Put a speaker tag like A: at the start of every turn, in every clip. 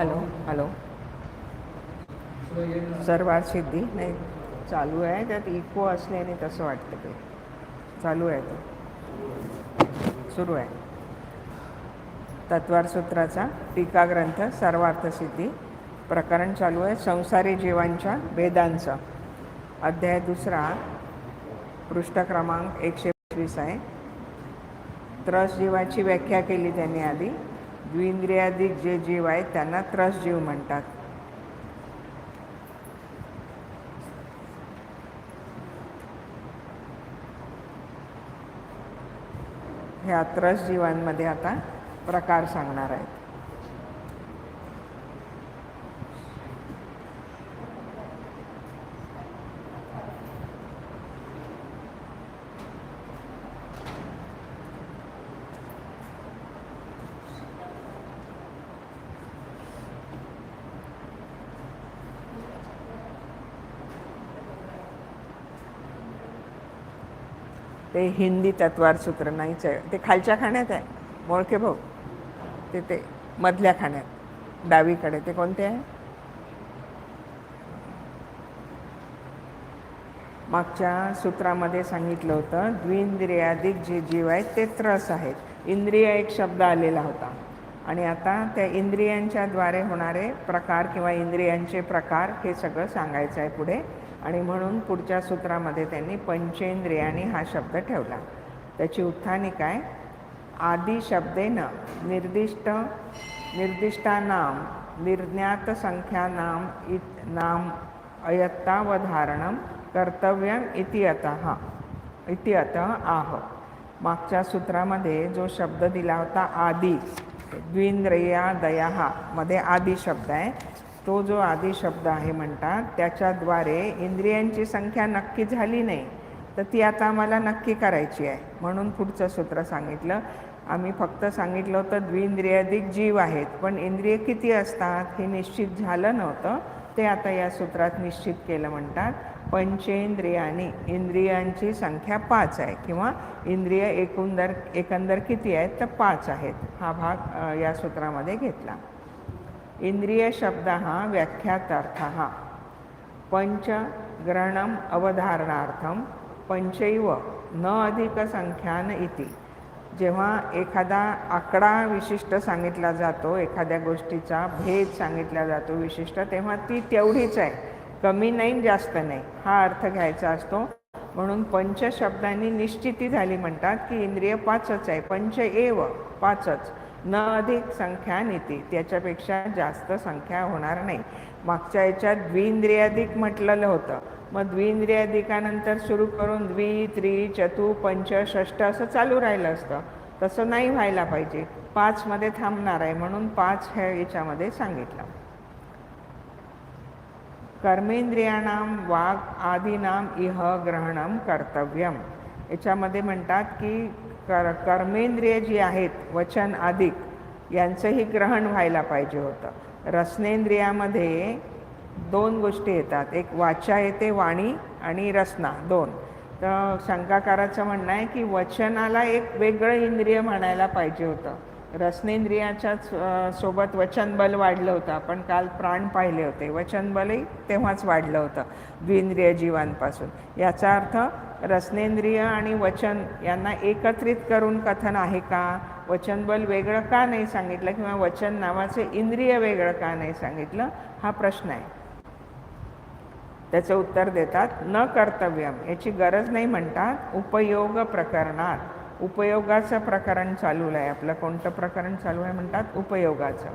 A: Hello hello. सर्वात सिद्धी नाही चालू आहे त्यात इको असल्याने तसं वाटतं ते. चालू आहे तो. सुरू आहे. तत्वार सूत्राचा टीका ग्रंथ सर्वार्थ सिद्धी. प्रकरण चालू आहे संसारी जीवांच्या भेदांचं. अध्याय दुसरा पृष्ठ क्रमांक एकशे पंचवीस आहे. त्रस जीवाची व्याख्या केली त्यांनी आधी. द्विंद्रियाधिक जे जीव आहेत त्यांना त्रस जीव म्हणतात. ह्या त्रस जीवांमध्ये आता प्रकार सांगणार आहेत. ते हिंदी तत्वार सूत्र नाहीच आहे ते खालच्या खाण्यात आहे मोळके भाऊ. ते ते मधल्या खाण्यात डावीकडे. ते कोणते आहे? मागच्या सूत्रामध्ये सांगितलं होतं द्विंद्रियाधिक जे जीव आहेत ते त्रस आहेत. इंद्रिय एक शब्द आलेला होता. आणि आता त्या इंद्रियांच्याद्वारे होणारे प्रकार किंवा इंद्रियांचे प्रकार हे सगळं सांगायचं आहे पुढे. आणि म्हणून पुढच्या सूत्रामध्ये त्यांनी पंचेंद्रियाने हा शब्द ठेवला. त्याची उत्थानी काय? आदी शब्देनं निर्दिष्ट निर्दिष्टानाम निर्ज्ञात संख्यानाम इत नाम अयत्तावधारणं कर्तव्यम इति अतः इति अतः आह. मागच्या सूत्रामध्ये जो शब्द दिला होता आदी द्विंद्रिया दया मध्ये आदी शब्द आहे. तो जो आदी शब्द आहे म्हणतात त्याच्याद्वारे इंद्रियांची संख्या नक्की झाली नाही तर ती आता आम्हाला नक्की करायची आहे. म्हणून पुढचं सूत्र सांगितलं. आम्ही फक्त सांगितलं होतं द्विंद्रियाधिक जीव आहेत पण इंद्रिय किती असतात हे निश्चित झालं नव्हतं. ते आता या सूत्रात निश्चित केलं म्हणतात. पंचेंद्रियाने इंद्रियांची संख्या पाच आहे किंवा इंद्रिय एकंदर एकंदर किती आहेत तर पाच आहेत. हा भाग या सूत्रामध्ये घेतला. इंद्रिय शब्द हा व्याख्यातार्थ। हा पंचग्रहणम अवधारणार्थम पंचैव न अधिक संख्यान इति। जेव्हा एखादा आकडा विशिष्ट सांगितला जातो एखाद्या गोष्टीचा भेद सांगितला जातो विशिष्ट तेव्हा ती तेवढीच आहे. कमी नाही जास्त नाही. हा अर्थ घ्यायचा असतो. म्हणून पंच शब्दांनी निश्चिती झाली म्हणतात की इंद्रिय पाचच आहे. पंच एव पाचच. न अधिक संख्या नीती. त्याच्यापेक्षा जास्त संख्या होणार नाही. मागच्या याच्यात द्विंद्रियाधिक म्हटलेलं होतं. मग द्विंद्रियाधिकानंतर सुरू करून द्वि त्रि चतु पंच षष्ट असं चालू राहिलं असतं. तसं नाही व्हायला पाहिजे. पाचमध्ये थांबणार आहे म्हणून पाच ह्या याच्यामध्ये सांगितलं. कर्मेंद्रियाणाम वाघ आदीनाम इह ग्रहणम कर्तव्यम. याच्यामध्ये म्हणतात की कर कर्मेंद्रिय जी आहेत वचन अधिक यांचंही ग्रहण व्हायला पाहिजे होतं. रसनेंद्रियामध्ये दोन गोष्टी येतात. एक वाचा येते वाणी आणि रसना दोन. तर शंकाकाराचं म्हणणं आहे की वचनाला एक वेगळं इंद्रिय म्हणायला पाहिजे होतं. रसनेंद्रियाच्या सोबत वचनबल वाढलं होतं. आपण काल प्राण पाहिले होते. वचनबलही तेव्हाच वाढलं होतं. द्विंद्रिय जीवांपासून. याचा अर्थ रसनेंद्रिय आणि वचन यांना एकत्रित करून कथन आहे का? वचनबल वेगळं का नाही सांगितलं? किंवा वचन नावाचे इंद्रिय वेगळं का नाही सांगितलं? हा प्रश्न आहे. त्याचं उत्तर देतात न कर्तव्यम. याची गरज नाही म्हणतात उपयोग प्रकरणात. उपयोगाचं प्रकरण चालू आहे. आपलं कोणतं प्रकरण चालू आहे म्हणतात? उपयोगाचं.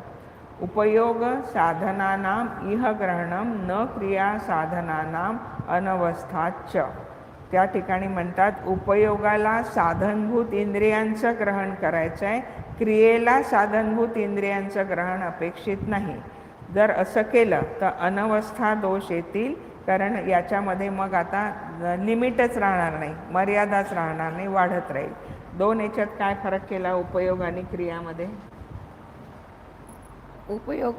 A: उपयोग साधनानाम इह ग्रहणम न क्रिया साधनानाम अनवस्थाच त्या ठिकाणी म्हणतात उपयोगाला साधनभूत इंद्रियांचं ग्रहण करायचं आहे. क्रियेला साधनभूत इंद्रियांचं ग्रहण अपेक्षित नाही. जर असं केलं तर अनवस्था दोष येतील कारण याच्यामध्ये मग आता लिमिटच राहणार नाही मर्यादाच राहणार नाही वाढत राहील. दोन याच्यात काय फरक केला उपयोग आणि क्रियामध्ये?
B: उपयोग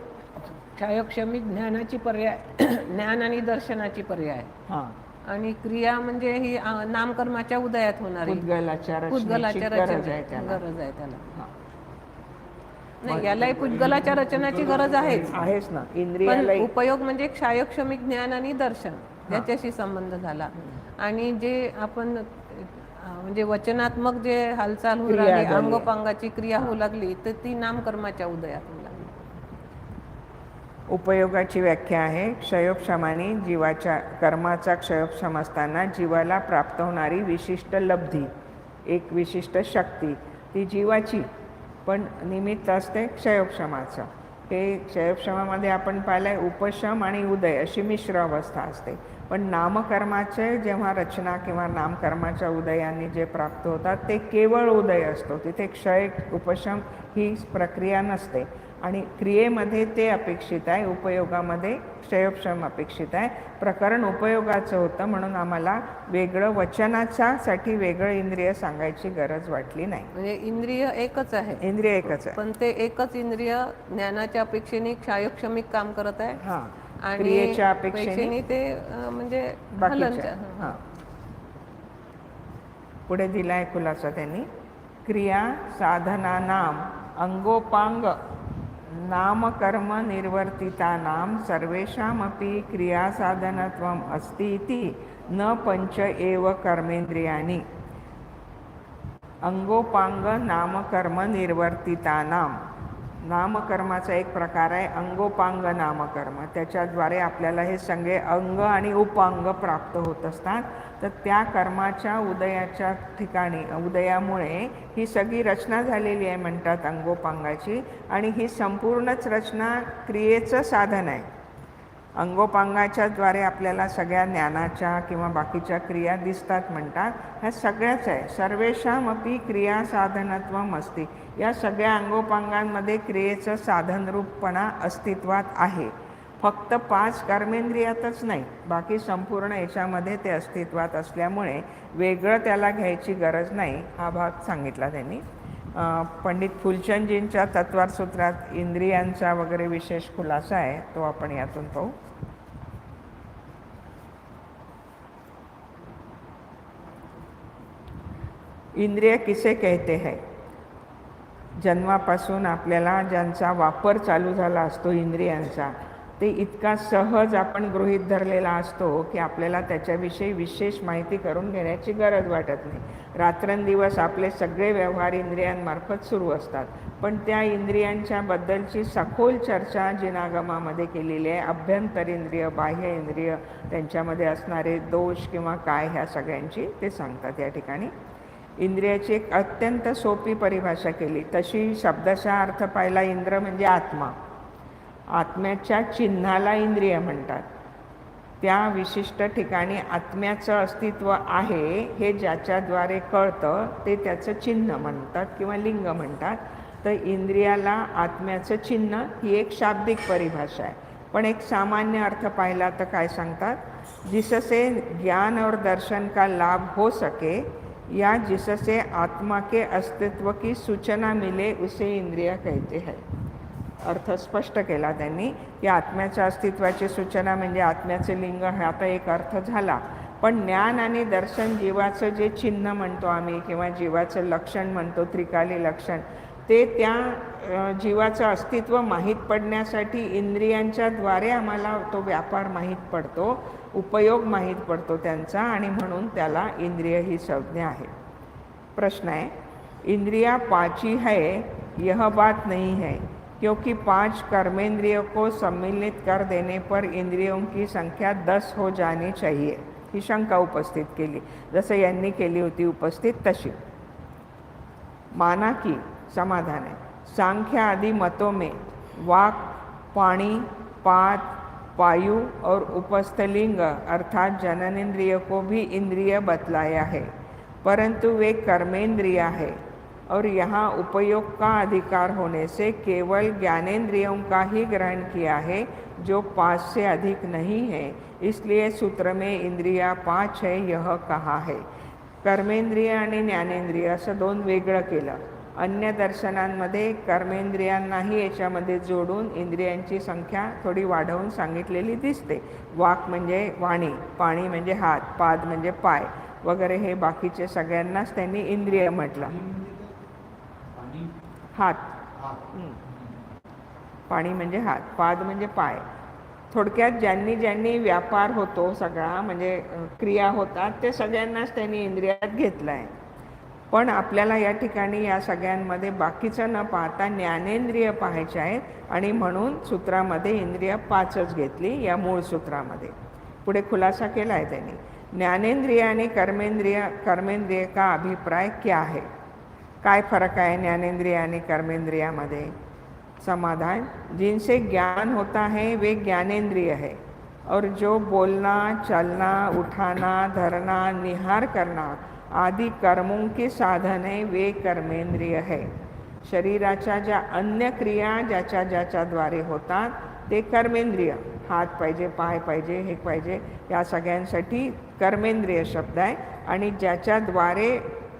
B: क्षयोक्षमी ज्ञानाची पर्याय ज्ञान आणि दर्शनाची पर्याय.
A: हां.
B: आणि क्रिया म्हणजे ही नामकर्माच्या उदयात होणारी.
A: उद्गलाच्या रचनेची
B: उद्गलाच्या
A: गरज आहे त्याला.
B: गरज आहे त्याला.
A: हां.
B: नाही यालाही पुद्गलाच्या रचनाची गरज आहेच.
A: आहेच ना.
B: पण
A: इंद्रियालाही
B: उपयोग म्हणजे क्षायोक्षमिक ज्ञान आणि दर्शन याच्याशी संबंध झाला. आणि जे आपण अं, म्हणजे वचनात्मक जे हालचाल होऊ लागली. अंगोपांगाची क्रिया होऊ लागली तर ती नामकर्माच्या उदयातून लागली
A: उपयोगाची व्याख्या आहे. क्षयोपशमाने जीवाच्या कर्माचा क्षयोपशम असताना जीवाला प्राप्त होणारी विशिष्ट लब्धी एक विशिष्ट शक्ती ती जीवाची पण निमित्त असते क्षयोपशमाचं. हे क्षयोपशमामध्ये आपण पाहिलं आहे उपशम आणि उदय अशी मिश्र अवस्था असते. पण नामकर्माचे जेव्हा रचना किंवा नामकर्माच्या उदयाने जे प्राप्त होतात ते केवळ उदय असतो. तिथे क्षय उपशम ही प्रक्रिया नसते. आणि क्रियेमध्ये ते अपेक्षित आहे उपयोगामध्ये क्षयोपशम अपेक्षित आहे. प्रकरण उपयोगाचं होतं म्हणून आम्हाला वेगळं वचनाच्या साठी वेगळं इंद्रिय सांगायची गरज वाटली नाही.
B: म्हणजे इंद्रिय एकच आहे.
A: इंद्रिय एकच आहे.
B: पण ते एकच इंद्रिय ज्ञानाच्या अपेक्षेने क्षायोक्षमिक काम करत आहे.
A: हां
B: आणि
A: क्रियेच्या अपेक्षेने
B: ते म्हणजे
A: हां. पुढे दिलाय खुलासा त्यांनी. क्रिया साधनानाम अंगोपांग. नामकर्म निर्वर्तितानां सर्वेषामपि क्रियासाधनत्वम् अस्ति इति न पञ्च एव कर्मेन्द्रियाणि। अङ्गोपाङ्गनामकर्मनिर्वर्तितानां नामकर्माचा एक प्रकार आहे अंगोपांग नामकर्म. त्याच्याद्वारे आपल्याला हे सगळे अंग आणि उपांग प्राप्त होत असतात. तर त्या कर्माच्या उदयाच्या ठिकाणी उदयामुळे ही सगळी रचना झालेली आहे म्हणतात अंगोपांगाची. आणि ही संपूर्णच रचना क्रियेचं साधन आहे. अंगोपांगाच्याद्वारे आपल्याला सगळ्या ज्ञानाच्या किंवा बाकीच्या क्रिया दिसतात म्हणतात. ह्या सगळ्याच आहे. सर्वेषामपी क्रिया साधनत्वम असते या सगळ्या अंगोपांगांमध्ये क्रियेचं साधनरूपपणा अस्तित्वात आहे. फक्त पाच कर्मेंद्रियातच नाही बाकी संपूर्ण याच्यामध्ये ते अस्तित्वात असल्यामुळे वेगळं त्याला घ्यायची गरज नाही हा भाग सांगितला त्यांनी. पंडित फुलचंदजींच्या तत्वार सूत्रात इंद्रियांचा वगैरे विशेष खुलासा आहे तो आपण यातून पाहू. इंद्रिय किसे कहते हैं? जन्मापासून आपल्याला ज्यांचा वापर चालू झाला असतो इंद्रियांचा ते इतका सहज आपण गृहीत धरलेला असतो की आपल्याला त्याच्याविषयी विशेष माहिती करून घेण्याची गरज वाटत नाही. रात्रंदिवस आपले सगळे व्यवहार इंद्रियांमार्फत सुरू असतात. पण त्या इंद्रियांच्या बद्दलची सखोल चर्चा जिनागमामध्ये केलेली आहे. अभ्यंतर इंद्रिय बाह्य इंद्रिय त्यांच्यामध्ये असणारे दोष किंवा काय ह्या सगळ्यांची ते सांगतात या ठिकाणी. इंद्रियाची एक अत्यंत सोपी परिभाषा केली. तशी शब्दाचा अर्थ पाहिला इंद्र म्हणजे आत्मा. आत्म्याच्या चिन्हाला इंद्रिय म्हणतात. त्या विशिष्ट ठिकाणी आत्म्याचं अस्तित्व आहे हे ज्याच्याद्वारे कळतं ते त्याचं चिन्ह म्हणतात किंवा लिंग म्हणतात. तर इंद्रियाला आत्म्याचं चिन्ह ही एक शाब्दिक परिभाषा आहे. पण एक सामान्य अर्थ पाहिला तर काय सांगतात? जिससे ज्ञान और दर्शन का लाभ हो सके या जिससे आत्मा के अस्तित्व की सूचना मिले उसे इंद्रिय कहते हैं। अर्थ स्पष्ट केला त्यांनी की आत्म्याच्या अस्तित्वाची सूचना म्हणजे आत्म्याचे लिंग हा आता एक अर्थ झाला. पण ज्ञान आणि दर्शन जीवाचं जे चिन्ह म्हणतो आम्ही किंवा जीवाचं लक्षण म्हणतो त्रिकाली लक्षण ते त्या जीवाचं अस्तित्व माहीत पडण्यासाठी इंद्रियांच्याद्वारे आम्हाला तो व्यापार माहीत पडतो. उपयोग माहीत पडतो त्यांचा आणि म्हणून त्याला इंद्रिय ही संज्ञा आहे. प्रश्न है इंद्रिया पाची है यह बात नहीं है क्योंकि पांच कर्मेंद्रियों को सम्मिलित कर देने पर इंद्रियों की संख्या दस हो जानी चाहिए। ही शंका उपस्थित केली जसं यांनी केली होती उपस्थित तशी। माना की समाधान है सांख्य आदि मतों में वाक पाणी पात वायु और उपस्थलिंग अर्थात जननेन्द्रिय को भी इंद्रिय बतलाया है, परंतु वे कर्मेंद्रिया है और यहाँ उपयोग का अधिकार होने से केवल ज्ञानेन्द्रियों का ही ग्रहण किया है, जो पाँच से अधिक नहीं है। इसलिए सूत्र में इंद्रिया पाँच है, यह कहा है। कर्मेंद्रिय आणि ज्ञानेंद्रिय असं दोन वेगळं केलं अन्य दर्शनांमध्ये कर्मेंद्रियांनाही याच्यामध्ये जोडून इंद्रियांची संख्या थोडी वाढवून सांगितलेली दिसते. वाक म्हणजे वाणी पाणी म्हणजे हात पाद म्हणजे पाय वगैरे हे बाकीचे सगळ्यांनाच त्यांनी इंद्रिय म्हटलं. हात. पाणी म्हणजे हात पाद म्हणजे पाय. थोडक्यात ज्यांनी ज्यांनी व्यापार होतो सगळा म्हणजे क्रिया होतात ते सगळ्यांनाच त्यांनी इंद्रियात घेतलं आहे पण आपल्याला या ठिकाणी या सगळ्यांमध्ये बाकीचं न पाहता ज्ञानेंद्रिय पाहायचे आहेत आणि म्हणून सूत्रामध्ये इंद्रिय पाचच घेतली या मूळ सूत्रामध्ये. पुढे खुलासा केला आहे त्यांनी. ज्ञानेंद्रिय आणि कर्मेंद्रिय कर्मेंद्रिय का अभिप्राय क्या आहे काय फरक आहे ज्ञानेंद्रिय आणि कर्मेंद्रियामध्ये? समाधान. जिनसे ज्ञान होता है वे ज्ञानेंद्रिय है. और जो बोलना चलना उठाना धरना निहार करना आदि कर्मों के साधन वे कर्मेंद्रिय है। शरीराच्या ज्या अन्य क्रिया ज्याच्या ज्याच्याद्वारे होतात ते कर्मेंद्रिय हात पाहिजे पाय पाहिजे हे पाहिजे या सगळ्यांसाठी कर्मेंद्रिय शब्द आहे आणि ज्याच्याद्वारे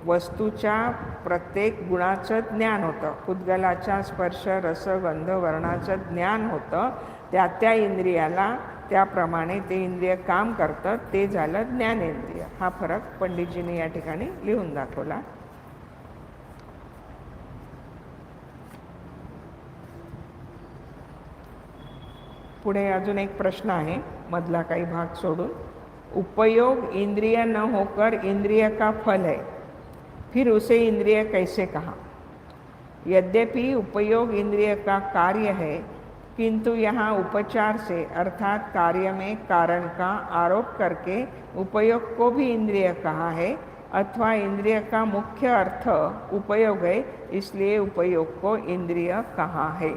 A: वस्तूच्या प्रत्येक गुणाचं ज्ञान होतं पुद्गलाच्या स्पर्श रस गंध वर्णाचं ज्ञान होतं त्या त्या इंद्रियाला त्याप्रमाणे ते इंद्रिय काम करतं ते झालं ज्ञानेंद्रिय. हा फरक पंडितजीने या ठिकाणी लिहून दाखवला. पुढे अजून एक प्रश्न आहे मधला काही भाग सोडून. उपयोग इंद्रिय न होकर इंद्रिय का फल है? फिर उसे इंद्रिय कैसे कहा? यद्यपि उपयोग इंद्रिय का कार्य है किंतु यहाँ उपचार से, अर्थात कार्य में कारण का आरोप करके उपयोग को भी इंद्रिय कहा है, अथवा इंद्रिय का मुख्य अर्थ उपयोग है, इसलिए उपयोग को इंद्रिय कहा है।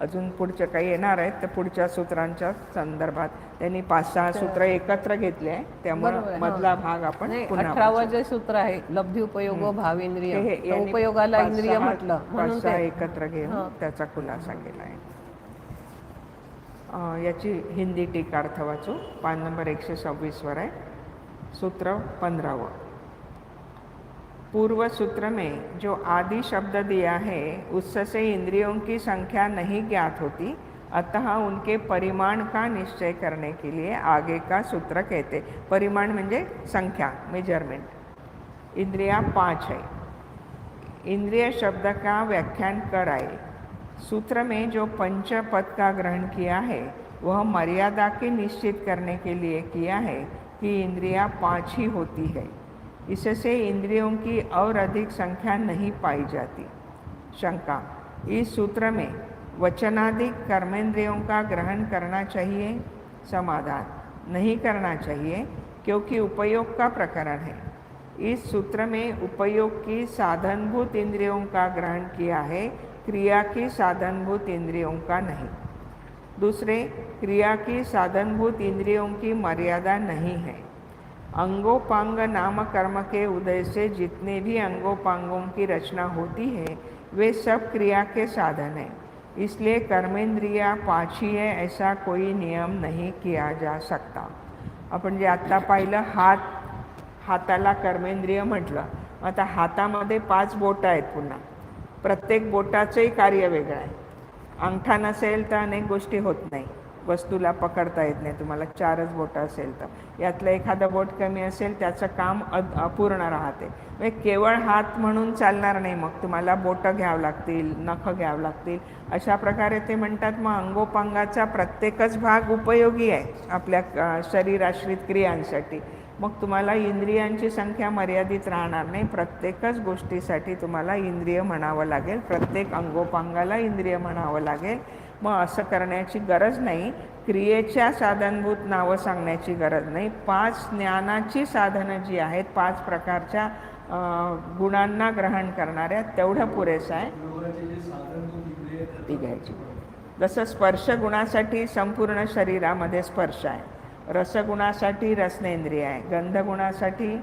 A: अजून पुढच्या काही येणार आहेत तर पुढच्या सूत्रांच्या संदर्भात. त्यांनी पाच सहा सूत्र एकत्र घेतले आहे त्यामुळे मधला भाग आपण
B: अठरावं जे सूत्र आहे लब्धी उपयोग
A: हे- हे
B: तर
A: यांनी
B: उपयोगाला इंद्रिय म्हटलं.
A: पाच सहा एकत्र घेऊन
B: हां.
A: त्याचा खुलासा केला आहे. याची हिंदी टीकार्थ वाचू. पान नंबर एकशे सव्वीसवर आहे. सूत्र पंधरावं. पूर्व सूत्र में जो आदि शब्द दिया है, उससे इंद्रियों की संख्या नहीं ज्ञात होती, अतः उनके परिमाण का निश्चय करने के लिए आगे का सूत्र कहते। परिमाण म्हणजे संख्या मेज़रमेंट इंद्रिया पाँच है। इंद्रिय शब्द का व्याख्यान कर आए सूत्र में जो पंच पद का ग्रहण किया है, वह मर्यादा के निश्चित करने के लिए किया है कि इंद्रिया पाँच ही होती है। इससे इंद्रियों की और अधिक संख्या नहीं पाई जाती। शंका, इस सूत्र में वचनाधिक कर्मेंद्रियों का ग्रहण करना चाहिए, समाधान नहीं करना चाहिए, क्योंकि उपयोग का प्रकरण है। इस सूत्र में उपयोग की साधनभूत इंद्रियों का ग्रहण किया है, क्रिया की साधनभूत इंद्रियों का नहीं। दूसरे, क्रिया की साधनभूत इंद्रियों की मर्यादा नहीं है। अंगोपांग नाम कर्म के उदय से जितने भी अंगोपांगों की रचना होती है वे सब क्रिया के साधन हैं। इसलिए कर्मेंद्रिया पाछी है ऐसा कोई नियम नहीं किया जा सकता। आपण जे आत्ता पाहिलं हात हाताला कर्मेंद्रिय म्हटलं आता हातामध्ये पाच बोटं आहेत पुन्हा. प्रत्येक बोटाचंही कार्य वेगळं आहे. अंगठा नसेल तर अनेक गोष्टी होत नाही. वस्तूला पकडता येत नाही. तुम्हाला चारच बोटं असेल तर. यातलं एखादं बोट कमी असेल त्याचं काम अद अपूर्ण राहते. म्हणजे केवळ हात म्हणून चालणार नाही मग. तुम्हाला बोटं घ्यावं लागतील नखं घ्यावं लागतील. अशा प्रकारे ते म्हणतात मग अंगोपांगाचा प्रत्येकच भाग उपयोगी आहे आपल्या शरीराश्रित क्रियांसाठी. मग तुम्हाला इंद्रियांची संख्या मर्यादित राहणार नाही. प्रत्येकच गोष्टीसाठी तुम्हाला इंद्रिय म्हणावं लागेल. प्रत्येक अंगोपांगाला इंद्रिय म्हणावं लागेल. मग असं करण्याची गरज नाही. क्रियेच्या साधनभूत नावं सांगण्याची गरज नाही. पाच ज्ञानाची साधनं जी आहेत पाच प्रकारच्या गुणांना ग्रहण करणाऱ्या तेवढं पुरेसं आहे. ती घ्यायची. जसं स्पर्श गुणासाठी संपूर्ण शरीरामध्ये स्पर्श आहे. रसगुणासाठी रसनेंद्रिय आहे. गंधगुणासाठी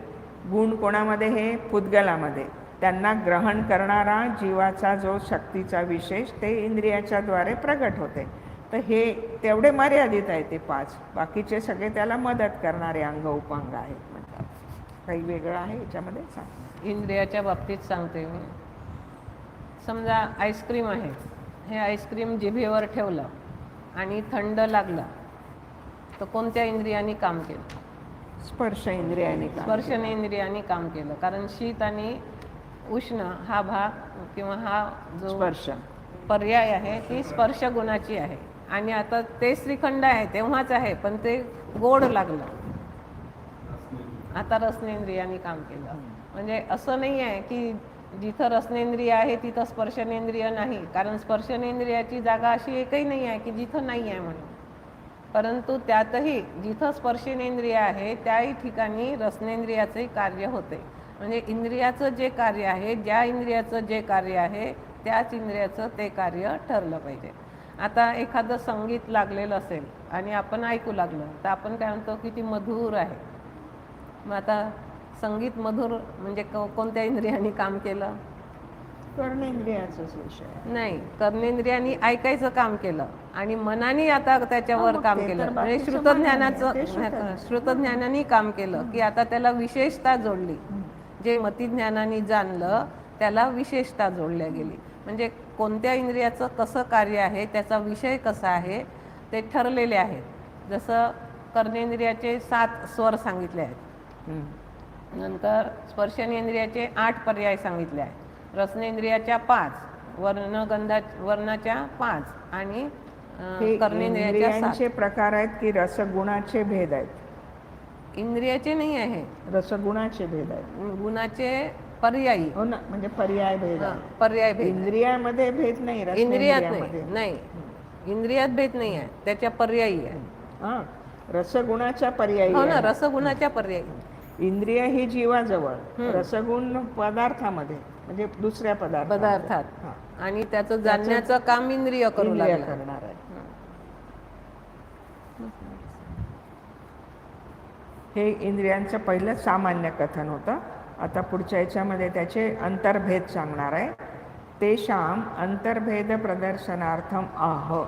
A: गुण कोणामध्ये? हे पुद्गलामध्ये. त्यांना ग्रहण करणारा जीवाचा जो शक्तीचा विशेष ते इंद्रियाच्याद्वारे प्रगट होते. तर हे तेवढे मर्यादित आहे ते पाच. बाकीचे सगळे त्याला मदत करणारे अंग उपांग आहेत म्हणतात. काही वेगळं आहे याच्यामध्ये? सांग.
B: इंद्रियाच्या बाबतीत सांगते मी. समजा आईस्क्रीम आहे. हे आईस्क्रीम जिभेवर ठेवलं आणि थंड लागलं तर कोणत्या इंद्रियाने काम केलं?
A: स्पर्श इंद्रियाने
B: स्पर्शने इंद्रियाने काम केलं. कारण शीत आणि उष्ण हा भाग किंवा हा जो
A: स्पर्श.
B: पर्याय आहे ती स्पर्श गुणाची आहे. आणि आता ते श्रीखंड आहे तेव्हाच आहे पण ते गोड लागलं. आता रसनेंद्रियाने काम केलं. म्हणजे असं नाही आहे की जिथं रसनेंद्रिय आहे तिथं स्पर्शनेंद्रिय नाही. कारण स्पर्शनेंद्रियाची जागा अशी एकही नाही आहे की जिथं नाही आहे म्हणून. परंतु त्यातही जिथं स्पर्शनेंद्रिय आहे त्याही ठिकाणी रसनेंद्रियाचे कार्य होते. म्हणजे इंद्रियाचं जे कार्य आहे ज्या इंद्रियाचं जे कार्य आहे त्याच इंद्रियाचं ते कार्य ठरलं पाहिजे. आता एखादं संगीत लागलेलं असेल आणि आपण ऐकू लागलं तर आपण काय म्हणतो की ती मधुर आहे. मग आता संगीत मधुर म्हणजे कोणत्या इंद्रियाने काम केलं?
A: कर्णेंद्रियाचाच विषय.
B: नाही कर्मेंद्रियांनी ऐकायचं काम केलं आणि मनाने आता त्याच्यावर काम केलं. म्हणजे श्रुतज्ञानाचं श्रुतज्ञानाने काम केलं की आता त्याला विशेषता जोडली. जे मतिज्ञानाने जाणलं त्याला विशेषता जोडल्या गेली. म्हणजे कोणत्या इंद्रियाचं कसं कार्य आहे त्याचा विषय कसा आहे ते ठरलेले आहेत. जसं कर्णेंद्रियाचे सात स्वर सांगितले आहेत. नंतर स्पर्शनेंद्रियाचे आठ पर्याय सांगितले आहेत. रसनेंद्रियाच्या पाच वर्णगंधा वर्णाच्या पाच आणि
A: इंद्रियांचे प्रकार आहेत की रसगुणाचे भेद आहेत?
B: इंद्रियाचे नाही आहे.
A: रसगुणाचे भेद आहेत.
B: गुणाचे पर्यायी.
A: हो ना म्हणजे पर्याय भेद आहे
B: पर्याय भेद
A: इंद्रियामध्ये भेद नाही
B: इंद्रियात नाही इंद्रियात भेद नाही आहे त्याच्या पर्यायी आहे.
A: हा रसगुणाच्या पर्यायी
B: हो ना
A: आहे.
B: रसगुणाच्या पर्यायी.
A: इंद्रिय ही जीवाजवळ रसगुण पदार्थामध्ये म्हणजे दुसऱ्या पदार्थ
B: पदार्थात. आणि त्याचं जाणण्याचं काम इंद्रिय करू लागलं.
A: करणार आहे. हे इंद्रियांचं पहिलं सामान्य कथन होतं. आता पुढच्या याच्यामध्ये त्याचे अंतर्भेद सांगणार आहे. तेषाम अंतर्भेद प्रदर्शनार्थम आह.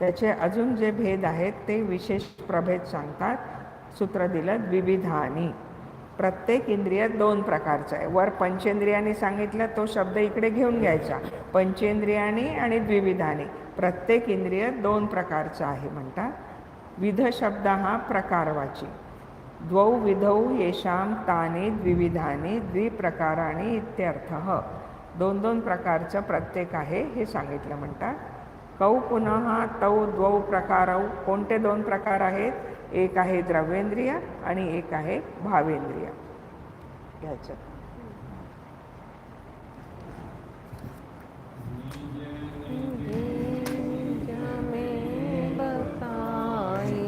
A: त्याचे अजून जे भेद आहेत ते विशेष प्रभेद सांगतात. सूत्र दिलं द्विविधानी. प्रत्येक इंद्रिय दोन प्रकारचं आहे. वर पंचेंद्रियाने सांगितलं तो शब्द इकडे घेऊन घ्यायचा. पंचेंद्रियाने आणि द्विविधानी. प्रत्येक इंद्रिय दोन प्रकारचं आहे म्हणतात. विध शब्द हा प्रकारवाची. द्वौ विधौ येषां ताने द्विविधाने द्विप्रकाराने इत्यर्थः. दोन दोन प्रकारचं प्रत्येक आहे हे सांगितलं म्हणतात. कौ पुनः तौ द्वौ प्रकारौ कोणते दोन प्रकार आहेत? एक आहे द्रव्येंद्रिय आणि एक आहे भावेंद्रिय. घ्यायचं
B: में बताई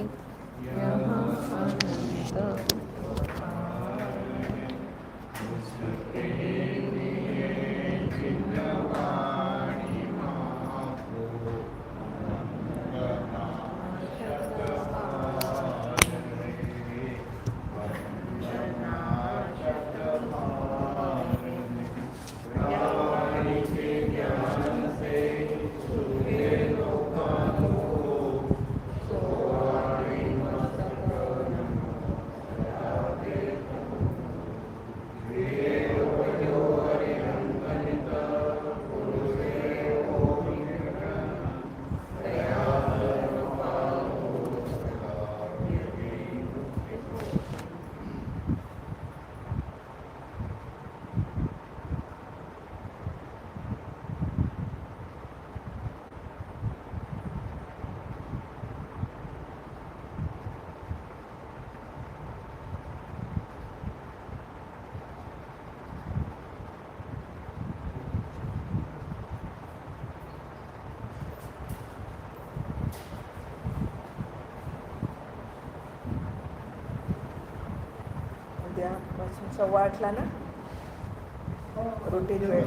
B: यहाँ अनंत
A: उद्यापासून सव्वा आठला ना? रुटीन वेळ.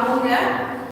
C: Tá uma mulher né?